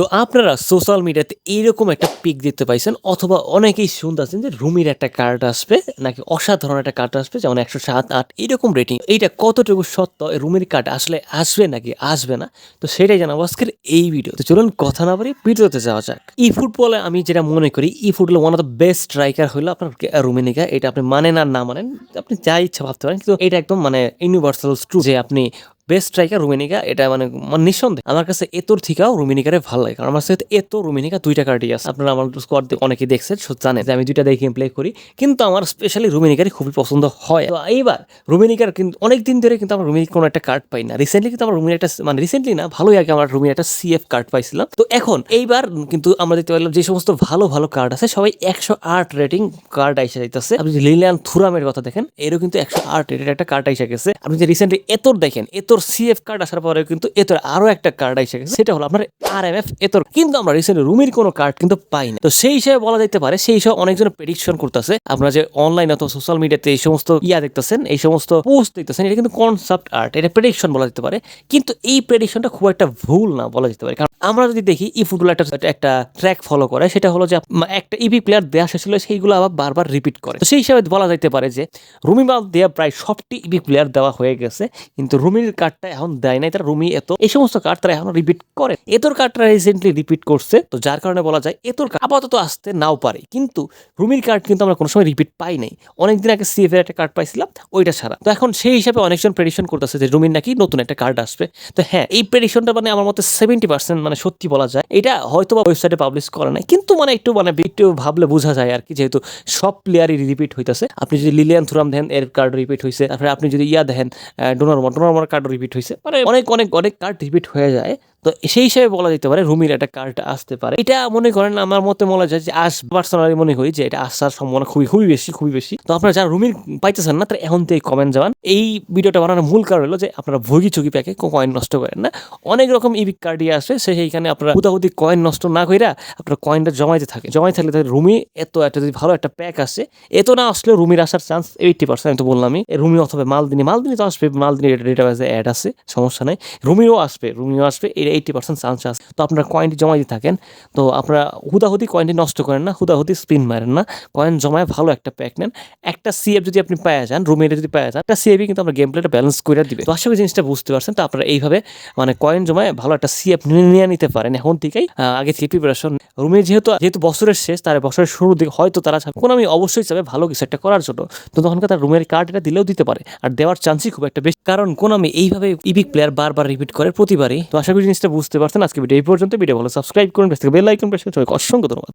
তো আপনারা সোশ্যাল মিডিয়াতে এইরকম একটা পিক দেখতে পাইছেন, অথবা অনেকেই শুনতেছেন যে রুমির একটা কার্ড আসবে, নাকি অসাধারণ একটা কার্ড আসবে, যেমন একশো সাত, আট এইরকম রেটিং এইটা কতটুকু সত্য? রুমির কার্ড আসলে আসবে নাকি আসবে না? তো সেটাই জানাব আজকের এই ভিডিও তো চলুন কথা না বাড়ি ভিডিওতে যাওয়া যাক। ই ফুটবলে আমি যেটা মনে করি ই ফুটবলে one of the best striker হলো আপনার রুমিনিকা। এটা আপনি মানেন আর না মানেন, আপনি যা ইচ্ছা ভাবতে পারেন, কিন্তু এটা একদম মানে ইউনিভার্সাল ট্রু যে আপনি বেস্ট স্ট্রাইকার রুমিনিকা এটা মানে মানে নিঃসন্দেহে। আমার কাছে এতর থেকেও রুমিনিকারে ভালো লাগে, কারণ আমার সাথে এত রুমিনিকা দুইটা কার্ডই আছে। আপনারা আমার স্কোয়াড অনেকে দেখছেন জানেন যে আমি দুইটা দেখে প্লে করি, কিন্তু আমার স্পেশালি রুমিনিকারই খুবই পছন্দ হয়। তো এইবার রুমিনিকার কিন্তু অনেক দিন ধরে কিন্তু আমার রুমিনিক কোনো একটা কার্ড পাই না। রিসেন্টলি কিন্তু আমার রুমির একটা মানে রিসেন্টলি না, ভালোই আগে আমার রুমির একটা সিএফ কার্ড পাইছিলাম। তো এখন এইবার কিন্তু আমরা দেখতে পারলাম যে সমস্ত ভালো ভালো কার্ড আছে, সবাই একশো আট রেটিং কার্ড আইসা যাইতেছে। আপনি লিলিয়ান থুরামের কথা দেখেন, এরও কিন্তু একশো আট রেটের একটা কার্ড আইসা গেছে। আপনি যে রিসেন্টলি এতর দেখেন, এতর সিএফ কার্ড আসার পরে কিন্তু এতর আরও একটা কার্ড আইসা গেছে। সেটা হলো আপনার আর এম এফ এতর। কিন্তু আমরা রিসেন্টলি রুমির কোনো কার্ড কিন্তু পাই না। তো সেই হিসাবে বলা যেতে পারে, সেই হিসাবে অনেকজন প্রেডিকশন করতেছে। আপনারা যে অনলাইন অথবা সোশ্যাল মিডিয়াতে এই সমস্ত ইয়া দেখতেছেন, এই সমস্ত পোস্ট দেখতেছেন, এটা কিন্তু কনসেপ্ট আর্ট এটা প্রেডিকশন বলা যেতে পারে। কিন্তু এই প্রেডিকশনটা খুব একটা ভুল না বলা যেতে পারে। আমরা যদি দেখি ই ফুটবল একটা একটা ট্র্যাক ফলো করে, সেটা হলো যে একটা ইপি প্লেয়ার দেওয়া শেষ সেইগুলো আবার বারবার রিপিট করে। তো সেই হিসাবে বলা যেতে পারে যে রুমি বাদ দেওয়া প্রায় সবটি ইপি প্লেয়ার দেওয়া হয়ে গেছে, কিন্তু রুমির কার্ডটা এখন দেয় নাই, তারা রুমি, এত, এই সমস্ত কার্ড তারা এখন রিপিট করে। এতর কার্ডটা রিসেন্টলি রিপিট করছে, তো যার কারণে বলা যায় এতর আপাতত আসতে নাও পারে, কিন্তু রুমির কার্ড কিন্তু আমরা কোনো সময় রিপিট পাই নাই। অনেকদিন আগে সিএফ এর একটা কার্ড পাইছিলাম, ওইটা ছাড়া। তো এখন সেই হিসাবে অনেকজন প্রেডিকশন করতেছে যে রুমির নাকি নতুন একটা কার্ড আসবে। তো হ্যাঁ এই প্রেডিকশনটা মানে আমার মতে সেভেন্টি পার্সেন্ট মানে সত্যি বলা যায়, এটা হয়তো বা ওয়েবসাইটে পাবলিশ করে নাই। কিন্তু মানে একটু মানে একটু ভাবলে বোঝা যায় আর কি, যেহেতু সব প্লেয়ারই রিপিট হইতেছে। আপনি যদি লিলিয়ান থুরাম দেখেন এর কার্ড রিপিট হয়েছে তারপরে আপনি যদি ইয়া দেখেন ডোনারমা ডোনারমার কার্ড রিপিট হয়েছে মানে অনেক অনেক অনেক কার্ড রিপিট হয়ে যায়। তো সেই হিসাবে বলা যেতে পারে রুমির একটা কার্ড আসতে পারে। এটা মনে করেন আমার মতে মনে যায় যে আস পার্সোনালি মনে করি যে এটা আসার সম্ভাবনা খুবই খুবই বেশি খুবই বেশি। তো আপনারা যারা রুমির পাইতেছেন না, তারা এখন থেকে কমেন্ট যাবেন এই ভিডিওটা বানানোর মূল কারণ হলো যে আপনারা ভুগি চুগি প্যাকে কয়েন নষ্ট করেন না। অনেক রকম ইবিক কার্ডই আসে, সে সেইখানে আপনারা হুদাহুদি কয়েন নষ্ট না কইরা আপনার কয়েনটা জমাইতে থাকে জমাই থাকলে তাহলে রুমি এত একটা যদি ভালো একটা প্যাক আসে, এত না আসলে রুমির আসার চান্স এইটটি পার্সেন্ট আমি তো বললামই। রুমি অথবা মালদিনী মালদিনী তো আসবে, মালদিনী ডেটাবেসে অ্যাড আছে, সমস্যা নাই। রুমিও আসবে রুমিও আসবে এর এইটটি পার্সেন্ট চান্স আছে। তো আপনারা কয়েনটি জমাই থাকেন, তো আপনারা হুদাহুদি কয়েনটি নষ্ট করেন না, হুদাহুদি স্পিন মারেন না। কয়েন জমায় ভালো একটা প্যাক নেন। একটা সিএফ যদি আপনি পাওয়া যান রুমের যদি পাওয়া যান, একটা সিএফই কিন্তু আপনার গেম প্লেটা ব্যালেন্স করে দিবে। তো আশা করি জিনিসটা বুঝতে পারছেন, তো আপনারা এইভাবে মানে কয়েন জমায় ভালো একটা সিএফ নিয়ে নিতে পারেন। এখন থেকেই আগে থেকে প্রিপারেশন রুমে যেহেতু যেহেতু বছরের শেষ, তার বছরের শুরুর দিকে হয়তো তারা কোনো আমি অবশ্যই চাবে ভালো কিছু একটা করার জন্য। তো তখনকার তার রুমের কার্ড এটা দিলেও দিতে পারে। আর দেওয়ার চান্সই খুব একটা বেশি। কারণ কোন আমি এইভাবে ইপিক প্লেয়ার বারবার রিপিট করে প্রতিবারই। তো আশা করি জিনিসটা বুঝতে পারছেন। আজকে ভিডিও এই পর্যন্ত ভিডিও ভালো সাবস্ক্রাইব করুন বেল আইকন প্রেস করে অসংখ্য ধন্যবাদ।